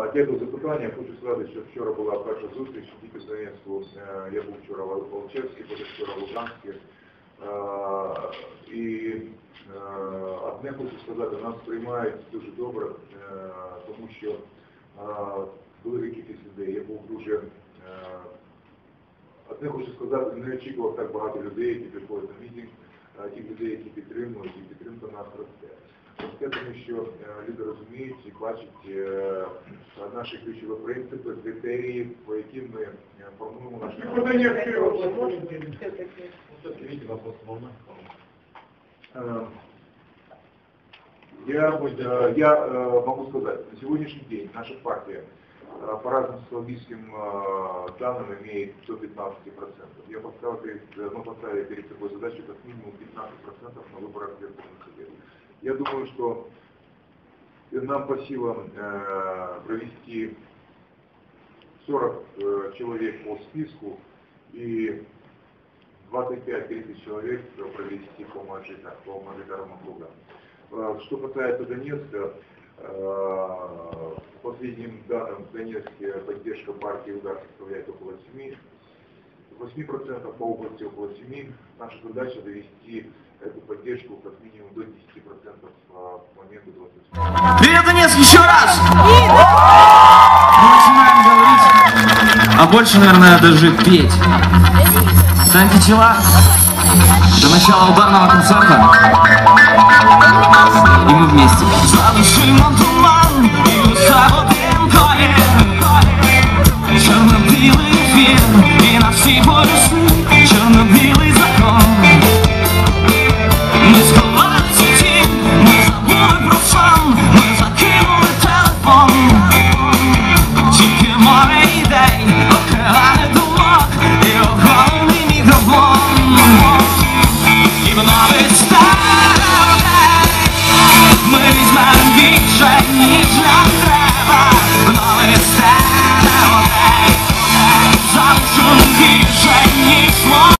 Дякую за питання. Хочу сказати, що вчора була перша зустріч тільки з. Е, Я був вчора в Волчевській, позавчора в Луганській. Е, І е, одне хочу сказати, нас приймають дуже добре, тому що велика кількість людей. Я був дуже Одне хочу сказати, не очікував так багато людей, які приходять на мітинг, тих людей, які підтримують, і підтримка нас росте. Росте, тому що е, люди розуміють і бачать е, наші ключові принципи, критерії, по яким ми е, формуємо наші Э, Я, э, я э, могу сказать, на сегодняшний день наша партия э, по разным социологическим э, данным имеет до 15%. Я поставил перед, э, мы поставили перед собой задачу как минимум 15% на выборах Верховного Совета. Я думаю, что нам по силам э, провести 40 э, человек по списку и 25 тысяч человек провести по мажоритар- по мажоритарным округам. Э, Что касается Донецка, э, по последним данным в Донецке поддержка партии «Удар» составляет около 7, 8%, по области около 7. Наша задача довести эту поддержку как минимум до 10% а, к моменту 20. Привет, Донецк, еще раз! Начинаем говорить, а больше, наверное, даже петь. Станьте чела до начала ударного концерта, и мы вместе. small